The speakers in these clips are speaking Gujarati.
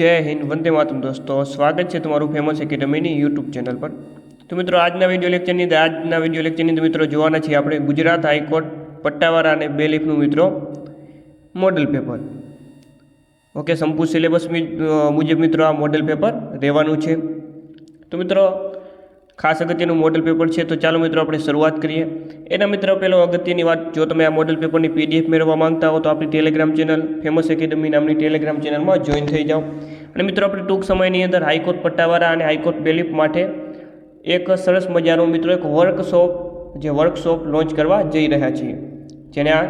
જય હિન્દ, વંદે માતમ દોસ્તો. સ્વાગત છે તમારું ફેમસ એકેડમીની યુટ્યુબ ચેનલ પર. તો મિત્રો, આજના વીડિયો લેક્ચરની આજના વીડિયો લેક્ચરની તો મિત્રો, જોવાના છીએ આપણે ગુજરાત હાઈકોર્ટ પટ્ટાવાળા અને બે લીફનું મિત્રો મોડલ પેપર ઓકે સંપૂર્ણ સિલેબસ મુજબ મિત્રો આ મોડલ પેપર રહેવાનું છે. તો મિત્રો ખાસ અગત્યનું મોડલ પેપર છે, તો ચાલો મિત્રો આપણે શરૂઆત કરીએ. એના મિત્રો, પહેલો અગત્યની વાત, જો તમે આ મોડલ પેપરની પીડીએફ મેળવવા માંગતા હો, તો આપણી ટેલિગ્રામ ચેનલ ફેમસ એકેડમી નામની ટેલિગ્રામ ચેનલમાં જોઈન થઈ જાઓ. અને મિત્રો, આપણે ટૂંક સમયની અંદર હાઈકોર્ટ પટ્ટાવાળા અને હાઈકોર્ટ બેલીફ માટે એક સરસ મજાનો મિત્રો, એક વર્કશોપ જે વર્કશોપ લોન્ચ કરવા જઈ રહ્યા છીએ. જેને આ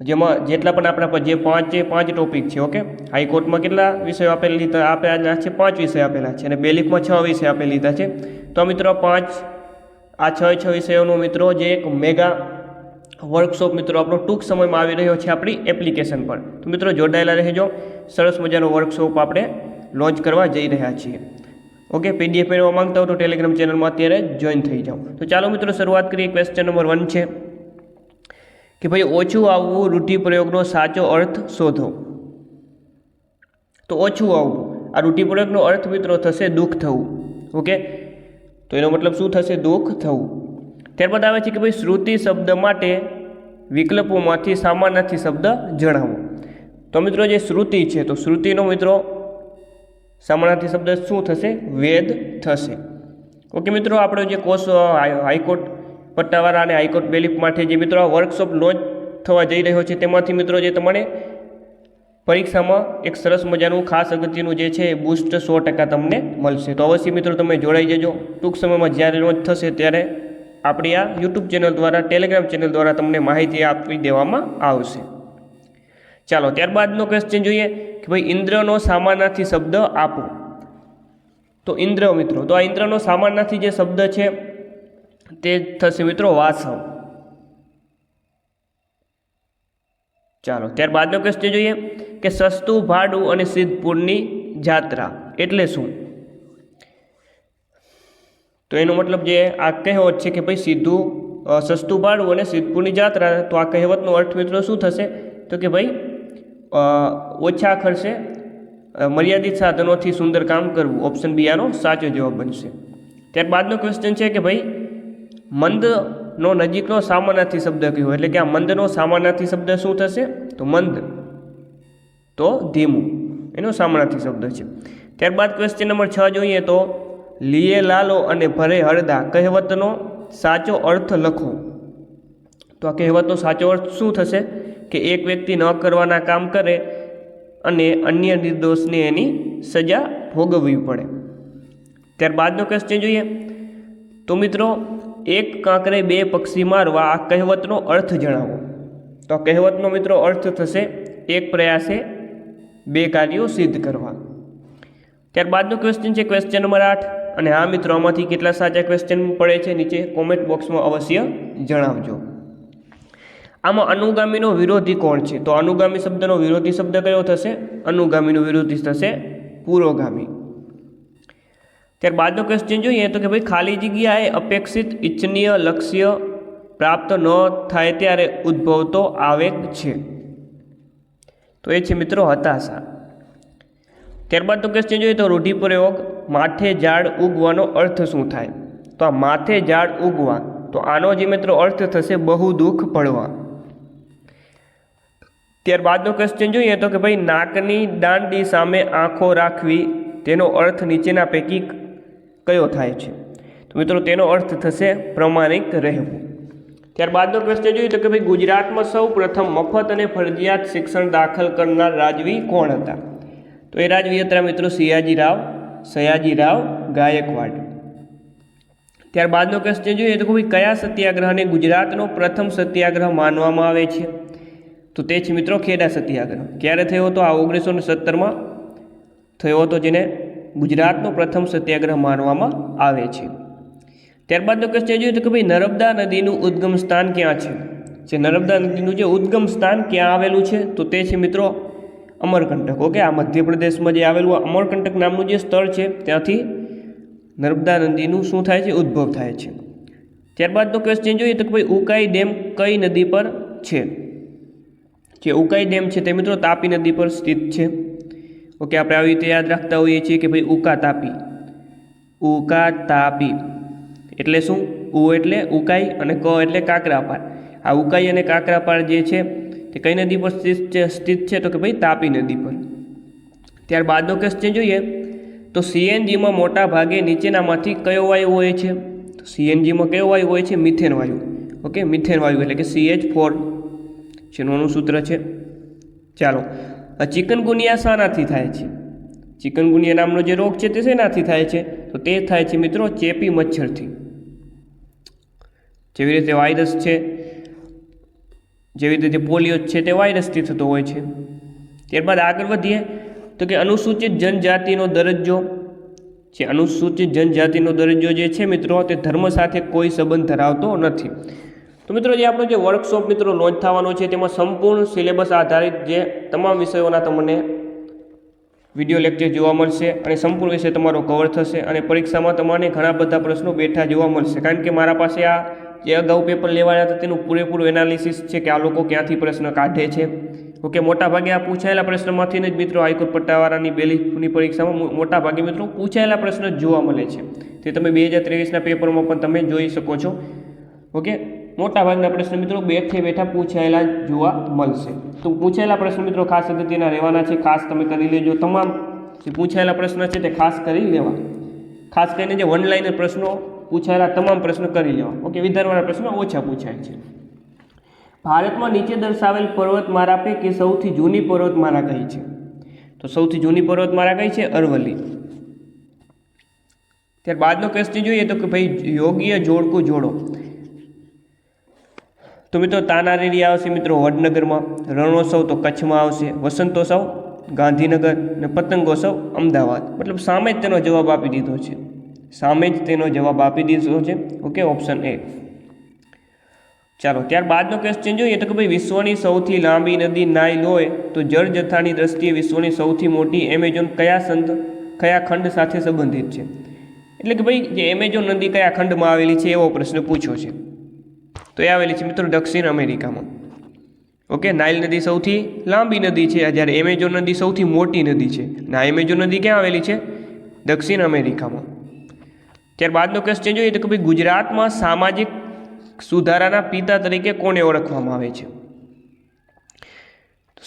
જેમાં જેટલા પણ આપણા પર જે પાંચ પાંચ ટોપિક છે ઓકે હાઈકોર્ટમાં કેટલા વિષયો આપેલા લીધા? આપેલા છે, પાંચ વિષય આપેલા છે અને બેલીફમાં છ વિષય આપેલા લીધા છે. તો મિત્રો પાંચ, આ છ છ વિષયોનો મિત્રો જે એક મેગા વર્કશોપ મિત્રો આપણો ટૂંક સમયમાં આવી રહ્યો છે આપણી એપ્લિકેશન પર. તો મિત્રો જોડાયેલા રહેજો. સરસ મજાનો વર્કશોપ આપણે લોન્ચ કરવા જઈ રહ્યા છીએ. ઓકે પીડીએફ મેળવવા માંગતા હો તો ટેલિગ્રામ ચેનલમાં અત્યારે જોઈન થઈ જાઓ. તો ચાલો મિત્રો શરૂઆત કરીએ. ક્વેશ્ચન નંબર વન છે. કે ભાઈ ઓછું આવવું રૂઢિપ્રયોગનો સાચો અર્થ શોધો. તો ઓછું આવવું. આ રૂઢિપ્રયોગનો અર્થ મિત્રો થશે દુઃખ થવું. ઓકે? તો એનો મતલબ શું થશે? દુઃખ થવું. ત્યારબાદ આવે છે કે ભાઈ શ્રુતિ શબ્દ માટે વિકલ્પોમાંથી સામાન્યથી શબ્દ જણાવો. તો મિત્રો જે શ્રુતિ છે, તો શ્રુતિનો મિત્રો સામાન્યથી શબ્દ શું થશે? વેદ થશે. ઓકે મિત્રો, આપણો જે કોષ હાઈકોર્ટ પટ્ટાવાળા અને હાઈકોર્ટ બેલીફ માટે જે મિત્રો આ વર્કશોપ લોન્ચ થવા જઈ રહ્યો છે, તેમાંથી મિત્રો જે તમને પરીક્ષામાં એક સરસ મજાનું ખાસ અગત્યનું જે છે બુસ્ટ સો ટકા તમને મળશે. તો અવશ્ય મિત્રો તમે જોડાઈ જજો. ટૂંક સમયમાં જ્યારે લોન્ચ થશે ત્યારે આપણી આ યુટ્યુબ ચેનલ દ્વારા ટેલિગ્રામ ચેનલ દ્વારા તમને માહિતી આપી દેવામાં આવશે. ચાલો, ત્યારબાદનો ક્વેશ્ચન જોઈએ કે ભાઈ ઇન્દ્રનો સામાનાથી શબ્દ આપો. તો ઇન્દ્ર મિત્રો, તો આ ઇન્દ્રનો સામાનાથી જે શબ્દ છે તે થશે મિત્રો વાસવ. ચાલો, ત્યારબાદનો ક્વેશ્ચન જોઈએ કે સસ્તું ભાડું અને સિદ્ધપુરની જાત્રા એટલે શું? તો એનો મતલબ જે આ કહેવત છે કે ભાઈ સીધું સસ્તું ભાડું અને સિદ્ધપુરની જાત્રા, તો આ કહેવતનો અર્થ મિત્રો શું થશે? તો કે ભાઈ ઓછા ખર્ચે મર્યાદિત સાધનોથી સુંદર કામ કરવું ઓપ્શન બી આનો સાચો જવાબ બનશે. ત્યારબાદનો ક્વેશ્ચન છે કે ભાઈ મંદનો નજીકનો સામાનાથી શબ્દ કયો? એટલે કે આ મંદનો સામાનાથી શબ્દ શું થશે? તો મંદ. તો ધીમું. એનો સામાનાથી શબ્દ છે. ત્યારબાદ ક્વેશ્ચન નંબર છ જોઈએ તો, લીએ લાલો અને ભરે હળદા કહેવતનો સાચો અર્થ લખો. તો આ કહેવતનો સાચો અર્થ શું થશે? કે એક વ્યક્તિ ન કરવાના કામ કરે અને અન્ય નિર્દોષને એની સજા ભોગવવી પડે. ત્યારબાદનો ક્વેશ્ચન જોઈએ. તો મિત્રો એક કાંકરે બે પક્ષી મારવા આ કહેવતનો અર્થ જણાવો. તો આ કહેવતનો મિત્રો અર્થ થશે એક પ્રયાસે બે કાર્યો સિદ્ધ કરવા. ત્યારબાદનો ક્વેશ્ચન છે ક્વેશ્ચન નંબર આઠ. અને હા મિત્રો, આમાંથી કેટલા સાચા ક્વેશ્ચન પડે છે નીચે કોમેન્ટ બોક્સમાં અવશ્ય જણાવજો. આમાં અનુગામીનો વિરોધી કોણ છે? તો અનુગામી શબ્દનો વિરોધી શબ્દ કયો થશે? અનુગામીનો વિરોધી થશે પુરોગામી. ત્યારબાદનો ક્વેશ્ચન જોઈએ તો કે ભાઈ ખાલી જગ્યાએ અપેક્ષિત ઇચ્છનીય લક્ષ્ય પ્રાપ્ત ન થાય ત્યારે ઉદ્ભવતો આવેગ છે. તો એ છે મિત્રો હતાશા. ત્યારબાદનો ક્વેશ્ચન જોઈએ તો રૂઢિપ્રયોગ, માથે ઝાડ ઉગવાનો અર્થ શું થાય? તો આ માથે ઝાડ ઉગવા, તો આનો જે મિત્રો અર્થ થશે બહુ દુઃખ પડવા. ત્યારબાદનો ક્વેશ્ચન જોઈએ તો કે ભાઈ નાકની દાંડી સામે આંખો રાખવી, તેનો અર્થ નીચેના પૈકી કયો થાય છે? તો મિત્રો, તેનો અર્થ થશે પ્રમાણિક રહેવું. ત્યારબાદનો પ્રશ્ન જોઈએ તો કે ભાઈ, ગુજરાતમાં સૌ પ્રથમ મફત અને ફરજિયાત શિક્ષણ દાખલ કરનાર રાજવી કોણ હતા? તો એ રાજવી હતા મિત્રો સિયાજીરાવ, સયાજીરાવ, ગાયકવાડ. ત્યારબાદનો પ્રશ્ન જોઈએ તો ભાઈ, કયા સત્યાગ્રહને ગુજરાતનો પ્રથમ સત્યાગ્રહ માનવામાં આવે છે? તો તે છે મિત્રો ખેડા સત્યાગ્રહ. ક્યારે થયો હતો? આ ઓગણીસો ને સત્તરમાં થયો હતો જેને ગુજરાતનો પ્રથમ સત્યાગ્રહ માનવામાં આવે છે. ત્યારબાદનો ક્વેશ્ચન જોઈએ તો કે ભાઈ નર્મદા નદીનું ઉદ્ગમ સ્થાન ક્યાં છે? જે નર્મદા નદીનું જે ઉદ્ગમ સ્થાન ક્યાં આવેલું છે? તો તે છે મિત્રો અમરકંટક. ઓકે, આ મધ્યપ્રદેશમાં જે આવેલું અમરકંટક નામનું જે સ્થળ છે, ત્યાંથી નર્મદા નદીનું શું થાય છે? ઉદ્ભવ થાય છે. ત્યારબાદનો ક્વેશ્ચન જોઈએ તો કે ભાઈ ઉકાઈ ડેમ કઈ નદી પર છે? જે ઉકાઈ ડેમ છે તે મિત્રો તાપી નદી પર સ્થિત છે. ઓકે, આપણે આવી રીતે યાદ રાખતા હોઈએ છીએ કે ભાઈ ઉકા તાપી ઉકા તાપી. એટલે શું? ઉ એટલે ઉકાઈ અને ક એટલે કાકરાપાર આ ઉકાઈ અને કાકરાપાર જે છે તે કઈ નદી પર સ્થિત છે? તો કે ભાઈ તાપી નદી પર. ત્યારબાદનો ક્વેશ્ચન જોઈએ. તો સીએનજીમાં મોટા ભાગે નીચેનામાંથી કયો વાયુ હોય છે? તો સીએનજીમાં કયો વાયુ હોય છે? મિથેન વાયુ. ઓકે, મિથેન વાયુ એટલે કે સીએચ ફોર જેનું સૂત્ર છે. ચાલો ચિકનગુનિયા શાનાથી થાય છે. ચિકનગુનિયા નામનો જે રોગ છે તે શેનાથી થાય છે? તો તે થાય છે મિત્રો ચેપી મચ્છરથી. જેવી રીતે વાયરસ છે, જેવી રીતે પોલિયો છે તે વાયરસથી થતો હોય છે. ત્યારબાદ આગળ વધીએ, તો કે અનુસૂચિત જનજાતિનો દરજ્જો. જે અનુસૂચિત જનજાતિનો દરજ્જો જે છે મિત્રો તે ધર્મ સાથે કોઈ સંબંધ ધરાવતો નથી. તો મિત્રો જે આપણો જે વર્કશોપ મિત્રો લોન્ચ થવાનો છે, તેમાં સંપૂર્ણ સિલેબસ આધારિત જે તમામ વિષયોના તમને વીડિયો લેક્ચર જોવા મળશે અને સંપૂર્ણ વિષય તમારો કવર થશે અને પરીક્ષામાં તમને ઘણા બધા પ્રશ્નો બેઠા જોવા મળશે. કારણ કે મારા પાસે આ જે અગાઉ પેપર લેવાયા હતા, તેનું પૂરેપૂરું એનાલિસિસ છે કે આ લોકો ક્યાંથી પ્રશ્ન કાઢે છે. ઓકે મોટાભાગે આ પૂછાયેલા પ્રશ્નમાંથી જ મિત્રો હાઈકોર્ટ પટ્ટાવાળાની બેલીફની પરીક્ષામાં મોટાભાગે મિત્રો પૂછાયેલા પ્રશ્ન જોવા મળે છે. તે તમે બે હજાર ત્રેવીસના પેપરમાં પણ તમે જોઈ શકો છો. ઓકે? મોટાભાગના પ્રશ્ન મિત્રો બેઠે બેઠા પૂછાયેલા જોવા મળશે. તો પૂછાયેલા પ્રશ્ન મિત્રો ખાસ અગત્યના રહેવાના છે. ખાસ તમે કરી લેજો તમામ. જે પૂછાયેલા પ્રશ્ન છે તે ખાસ કરી લેવા. ખાસ કરીને જે વન પ્રશ્નો પૂછાયેલા તમામ પ્રશ્નો કરી લેવા. ઓકે વિધાનવાળા પ્રશ્નો ઓછા પૂછાય છે. ભારતમાં નીચે દર્શાવેલ પર્વતમાળા પૈકી સૌથી જૂની પર્વતમાળા કઈ છે? તો સૌથી જૂની પર્વતમાળા કઈ છે? અરવલ્લી. ત્યારબાદનો ક્વેશ્ચન જોઈએ તો કે ભાઈ યોગ્ય જોડકું જોડો. તો મિત્રો તાનારીરી આવશે મિત્રો વડનગરમાં, રણોત્સવ તો કચ્છમાં આવશે, વસંતોત્સવ ગાંધીનગર અને પતંગોત્સવ અમદાવાદ. મતલબ સામે જ તેનો જવાબ આપી દીધો છે. સામે જ તેનો જવાબ આપી દીધો છે. ઓકે, ઓપ્શન એ ચાલો, ત્યારબાદનો ક્વેશ્ચન જોઈએ તો કે ભાઈ વિશ્વની સૌથી લાંબી નદી નાઇલ હોય તો જળ જથ્થાની દ્રષ્ટિએ વિશ્વની સૌથી મોટી એમેઝોન કયા સંત કયા ખંડ સાથે સંબંધિત છે? એટલે કે ભાઈ, જે એમેઝોન નદી કયા ખંડમાં આવેલી છે એવો પ્રશ્ન પૂછ્યો છે. તો એ આવેલી છે મિત્રો દક્ષિણ અમેરિકામાં. ઓકે, નાઇલ નદી સૌથી લાંબી નદી છે જ્યારે એમેઝોન નદી સૌથી મોટી નદી છે. ના એમેઝોન નદી ક્યાં આવેલી છે? દક્ષિણ અમેરિકામાં. ત્યારબાદનો ક્વેશ્ચન જોઈએ તો કે ભાઈ ગુજરાતમાં સામાજિક સુધારાના પિતા તરીકે કોને ઓળખવામાં આવે છે?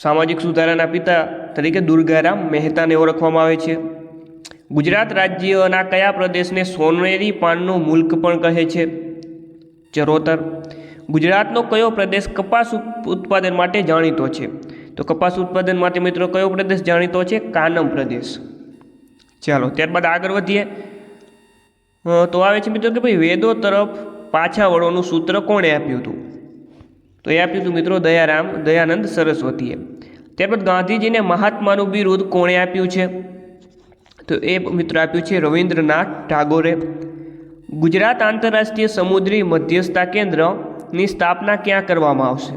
સામાજિક સુધારાના પિતા તરીકે દુર્ગારામ મહેતાને ઓળખવામાં આવે છે. ગુજરાત રાજ્યના કયા પ્રદેશને સોનેરી પાનનું મુલ્ક પણ કહે છે? ચરોતર. ગુજરાતનો કયો પ્રદેશ કપાસ ઉત્પાદન માટે જાણીતો છે? તો કપાસ ઉત્પાદન માટે મિત્રો કયો પ્રદેશ જાણીતો છે? કાનમ પ્રદેશ. ચાલો, ત્યારબાદ આગળ વધીએ. તો આવે છે મિત્રો કે ભાઈ વેદો તરફ પાછા વળવાનું સૂત્ર કોણે આપ્યું હતું? તો એ આપ્યું હતું મિત્રો દયારામ, દયાનંદ સરસ્વતીએ. ત્યારબાદ ગાંધીજીને મહાત્માનું બિરુદ કોણે આપ્યું છે? તો એ મિત્રો આપ્યું છે રવિન્દ્રનાથ ટાગોરે. ગુજરાત આંતરરાષ્ટ્રીય સમુદ્રી મધ્યસ્થતા કેન્દ્રની સ્થાપના ક્યાં કરવામાં આવશે?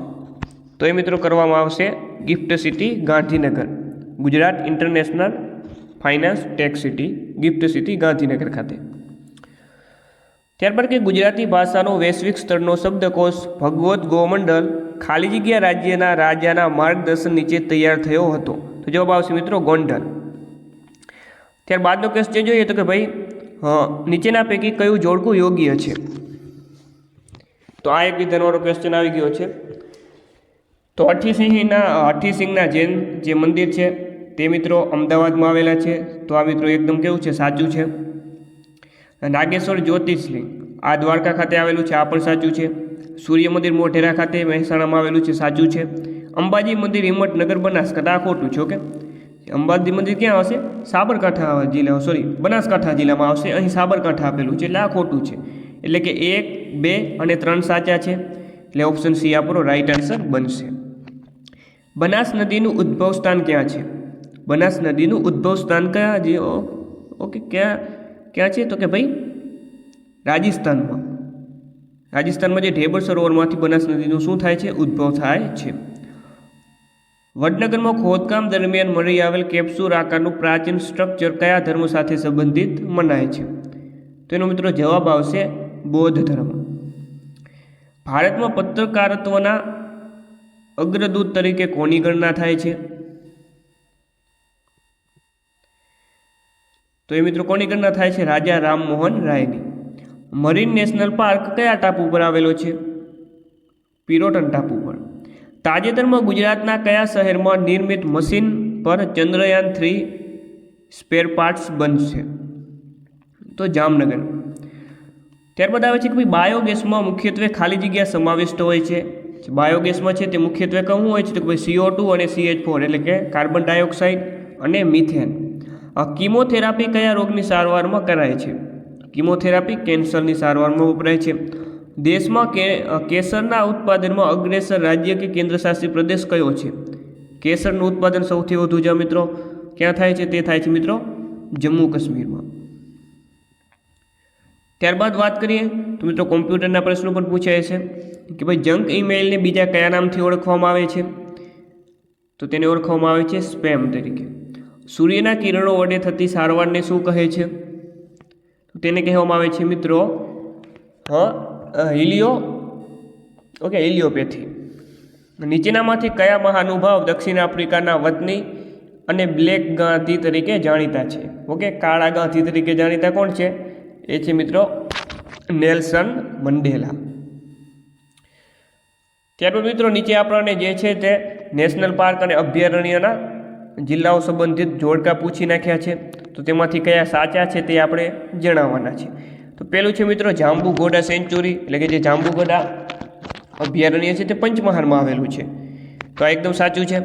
તો એ મિત્રો કરવામાં આવશે GIFT City Gandhinagar, Gujarat international finance tech city, GIFT City Gandhinagar ખાતે. ત્યારબાદ કે ગુજરાતી ભાષાનો વૈશ્વિક સ્તરનો શબ્દકોશ ભગવત ગોમંડલ ખાલી જગ્યા રાજ્યના રાજાના માર્ગદર્શન નીચે તૈયાર થયો હતો. તો જવાબ આવશે મિત્રો ગોંડલ. ત્યારબાદનો ક્વેશ્ચન જોઈએ તો કે ભાઈ નીચેના પૈકી કયું જોડકું યોગ્ય છે? તો આ એક વિધાનવાળો ક્વેશ્ચન આવી ગયો છે. તો અઠીસિંહના અઠીસિંહના જૈન જે મંદિર છે, તે મિત્રો અમદાવાદમાં આવેલા છે. તો આ મિત્રો એકદમ કેવું છે? સાચું છે? નાગેશ્વર જ્યોતિષલિંગ, આ દ્વારકા ખાતે આવેલું છે, આ પણ સાચું છે. સૂર્ય મંદિર મોઢેરા ખાતે મહેસાણામાં આવેલું છે, સાચું છે. અંબાજી મંદિર હિંમતનગર બનાસકાંઠા આ ખોટું છે, ઓકે? અંબાજી મંદિર ક્યાં આવશે? સાબરકાંઠા જિલ્લા સોરી બનાસકાંઠા જિલ્લામાં આવશે. અહીં સાબરકાંઠા આપેલું છે. એટલે આ ખોટું છે. એટલે કે એક, બે અને ત્રણ સાચા છે. એટલે ઓપ્શન સી આપણો રાઈટ આન્સર બનશે. બનાસ નદીનું ઉદ્ભવ સ્થાન ક્યાં છે? બનાસ નદીનું ઉદ્ભવ સ્થાન કયા જે ઓકે, ક્યાં ક્યાં છે? તો કે ભાઈ, રાજસ્થાનમાં. રાજસ્થાનમાં જે ઢેબર સરોવરમાંથી બનાસ નદીનું શું થાય છે? ઉદ્ભવ થાય છે. વડનગરમાં ખોદકામ દરમિયાન મળી આવેલ કેપ્સુર આકારનું પ્રાચીન સ્ટ્રક્ચર કયા ધર્મ સાથે સંબંધિત મનાય છે? તો એનો મિત્રો જવાબ આવશે બૌદ્ધ ધર્મ. ભારતમાં પત્રકારત્વના અગ્રદૂત તરીકે કોની ગણના થાય છે? તો એ મિત્રો કોની ગણના થાય છે? રાજા રામમોહન રાયની. મરીન નેશનલ પાર્ક કયા ટાપુ પર આવેલો છે? પિરોટન ટાપુ પર. તાજેતરમાં ગુજરાતના કયા શહેરમાં નિર્મિત મશીન પર ચંદ્રયાન થ્રી સ્પેર પાર્ટ્સ બનશે? તો જામનગર. ત્યારબાદ આવે છે કે ભાઈ બાયોગેસમાં મુખ્યત્વે ખાલી જગ્યા સમાવિષ્ટ હોય છે. બાયોગેસમાં છે તે મુખ્યત્વે કહું હોય છે તો ભાઈ સીઓ ટુ અને સીએચ ફોર એટલે કે કાર્બન ડાયોક્સાઇડ અને મિથેન. આ કિમોથેરાપી કયા રોગની સારવારમાં કરાય છે? કિમોથેરાપી કેન્સરની સારવારમાં વપરાય છે. દેશમાં કે કેસરના ઉત્પાદનમાં અગ્રેસર રાજ્ય કે કેન્દ્રશાસિત પ્રદેશ કયો છે? કેસરનું ઉત્પાદન સૌથી વધુ છે મિત્રો. ક્યાં થાય છે? તે થાય છે મિત્રો જમ્મુ કાશ્મીરમાં. ત્યારબાદ વાત કરીએ તો મિત્રો કોમ્પ્યુટરના પ્રશ્નો પણ પૂછાય છે કે ભાઈ જંક ઈમેલને બીજા કયા નામથી ઓળખવામાં આવે છે? તો તેને ઓળખવામાં આવે છે સ્પેમ તરીકે. સૂર્યના કિરણો વડે થતી સારવારને શું કહે છે? તેને કહેવામાં આવે છે મિત્રો, હ હિલિયો? ઓકે, હિલિયોપેથી. નીચેનામાંથી કયા મહાનુભાવ દક્ષિણ આફ્રિકાના વતની અને બ્લેક ગાંધી તરીકે જાણીતા છે? ઓકે, કાળા ગાંધી તરીકે જાણીતા કોણ છે? એ છે મિત્રો નેલ્સન મંડેલા. ત્યારબાદ મિત્રો નીચે આપણને જે છે તે નેશનલ પાર્ક અને અભયારણ્યના જિલ્લાઓ સંબંધિત જોડકા પૂછી નાખ્યા છે. તો તેમાંથી કયા સાચા છે તે આપણે જણાવવાના છે. તો પહેલું છે મિત્રો જાંબુઘોડા સેન્ચુરી, એટલે કે જે જાંબુઘોડા અભયારણ્ય છે તે પંચમહાલમાં આવેલું છે. તો આ એકદમ સાચું છે.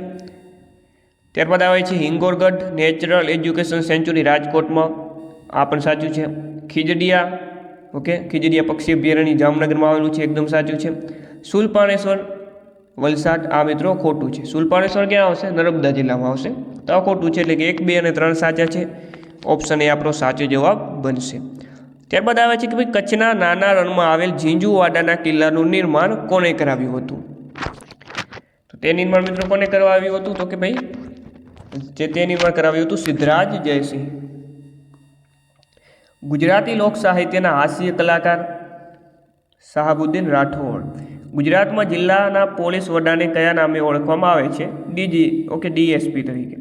ત્યારબાદ આવે છે હિંગોરગઢ નેચરલ એજ્યુકેશન સેન્ચુરી રાજકોટમાં, આ પણ સાચું છે. ખીજડીયા, ઓકે, ખીજડીયા પક્ષી અભયારણ્ય જામનગરમાં આવેલું છે, એકદમ સાચું છે. સુલપાણેશ્વર વલસાડ, આ મિત્રો ખોટું છે. સુલપાણેશ્વર ક્યાં આવશે? નર્મદા જિલ્લામાં આવશે. તો આ ખોટું છે, એટલે કે એક, બે અને ત્રણ સાચા છે. ઓપ્શન એ આપણો સાચો જવાબ બનશે. ત્યારબાદ આવે છે કે ભાઈ કચ્છના નાના રણમાં આવેલ ઝીંઝુવાડાના કિલ્લાનું નિર્માણ કોણે કરાવ્યું હતું? તો તે નિર્માણ મિત્રો કોને કરાવ્યું હતું? તો કે ભાઈ, જે તે નિર્માણ કરાવ્યું હતું સિદ્ધરાજ જયસિંહ. ગુજરાતી લોક સાહિત્યના હાસ્ય કલાકાર શાહબુદ્દીન રાઠોડ. ગુજરાતમાં જિલ્લાના પોલીસ વડાને કયા નામે ઓળખવામાં આવે છે? ડીજી, ઓકે, ડીએસપી તરીકે.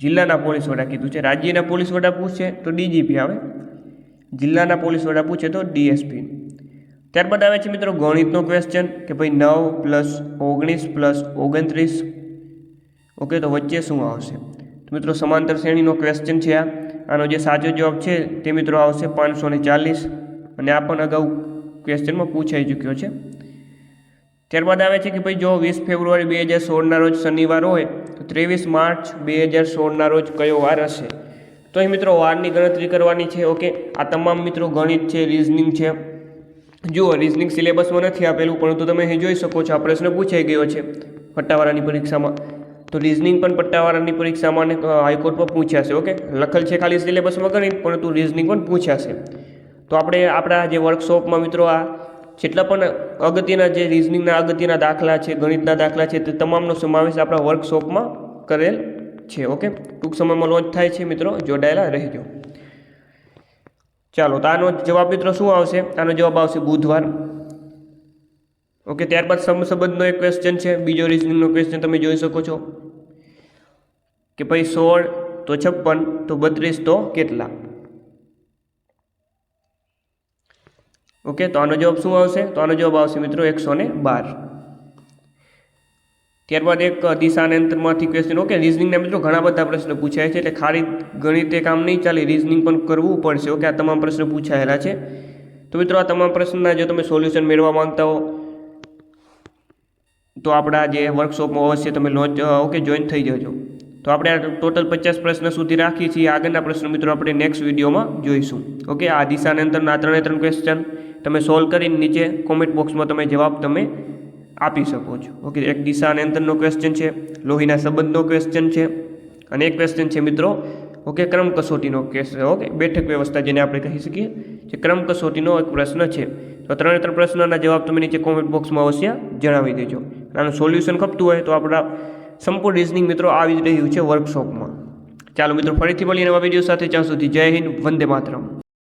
જિલ્લાના પોલીસ વડા કીધું છે. રાજ્યના પોલીસ વડા પૂછશે તો ડીજીપી આવે. જિલ્લાના પોલીસ વડા પૂછે તો ડીએસપી. ત્યારબાદ આવે છે મિત્રો ગણિતનો ક્વેશ્ચન કે ભાઈ નવ પ્લસ ઓગણીસ પ્લસ ઓગણત્રીસ. ઓકે તો વચ્ચે શું આવશે? તો મિત્રો સમાંતર શ્રેણીનો ક્વેશ્ચન છે આ. આનો જે સાચો જવાબ છે તે મિત્રો આવશે પાંચસો ને ચાલીસ. અને આ પણ અગાઉ ક્વેશ્ચનમાં પૂછાઈ ચૂક્યો છે. ત્યારબાદ આવે છે કે ભાઈ જો વીસ ફેબ્રુઆરી બે હજાર સોળના રોજ શનિવાર હોય, તો ત્રેવીસ માર્ચ બે હજાર સોળના રોજ કયો વાર હશે? તો અહીં મિત્રો વારની ગણતરી કરવાની છે, ઓકે? આ તમામ મિત્રો ગણિત છે રિઝનિંગ છે. જુઓ રિઝનિંગ સિલેબસમાં નથી આપેલું, પરંતુ તમે અહીં જોઈ શકો છો, આ પ્રશ્ન પૂછાઈ ગયો છે પટ્ટાવાળાની પરીક્ષામાં. તો રિઝનિંગ પણ પટ્ટાવાળાની પરીક્ષામાં અને હાઈકોર્ટમાં છે ઓકે? લખેલ છે ખાલી સિલેબસમાં ગણિત, પરંતુ રિઝનિંગ પણ પૂછાશે. તો આપણે આપણા જે વર્કશોપમાં મિત્રો આ જેટલા પણ અગત્યના જે રિઝનિંગના અગત્યના દાખલા છે, ગણિતના દાખલા છે, તે તમામનો સમાવેશ આપણા વર્કશોપમાં કરેલ છે. ઓકે ટૂંક સમયમાં લોન્ચ થાય છે મિત્રો. જોડાયેલા રહેજો. ચાલો, તો આનો જવાબ મિત્રો શું આવશે? આનો જવાબ આવશે બુધવાર. ઓકે ત્યારબાદ સમસંબંધનો એક ક્વેશ્ચન છે. બીજો રિઝનિંગનો ક્વેશ્ચન તમે જોઈ શકો છો. કે ભાઈ સોળ તો છપ્પન, તો બત્રીસ તો કેટલા? ઓકે તો આનો જવાબ શું આવશે? તો આનો જવાબ આવશે મિત્રો એકસો બાર. ત્યારબાદ એક દિશાનાંતરમાંથી ક્વેશ્ચન ઓકે રિઝનિંગના મિત્રો ઘણા બધા પ્રશ્નો પૂછાય છે, એટલે ખાલી ગણિતે કામ નહીં ચાલે રિઝનિંગ પણ કરવું પડશે ઓકે આ તમામ પ્રશ્નો પૂછાયેલા છે. તો મિત્રો આ તમામ પ્રશ્નના જો તમે સોલ્યુશન મેળવવા માંગતા હો, તો આપણા જે વર્કશોપમાં અવશ્ય તમે લોન્ચ ઓકે જોઈન થઈ જજો. તો આપણે આ ટોટલ પચાસ પ્રશ્ન સુધી રાખીએ છીએ. આગળના પ્રશ્નો મિત્રો આપણે નેક્સ્ટ વિડીયોમાં જોઈશું. ઓકે આ દિશાનાંતરના ત્રણે ત્રણ ક્વેશ્ચન તમે સોલ્વ કરીને નીચે કોમેન્ટ બોક્સમાં તમે જવાબ તમે આપી શકો છો. ઓકે એક દિશા અને અંતરનો ક્વેશ્ચન છે, લોહીના સંબંધનો ક્વેશ્ચન છે, અને એક ક્વેશ્ચન છે મિત્રો ઓકે ક્રમ કસોટીનો કેસ ઓકે બેઠક વ્યવસ્થા જેને આપણે કહી શકીએ, જે ક્રમ કસોટીનો એક પ્રશ્ન છે. તો ત્રણે ત્રણ પ્રશ્નના જવાબ તમે નીચે કોમેન્ટ બોક્સમાં અવશ્ય જણાવી દેજો. આનું સોલ્યુશન ખપતું હોય તો આપણા સંપૂર્ણ રિઝનિંગ મિત્રો આવી જ રહ્યું છે વર્કશોપમાં ચાલો મિત્રો, ફરીથી મળીએ નવા વીડિયો સાથે. જ્યાં સુધી જય હિન્દ, વંદે માતરમ.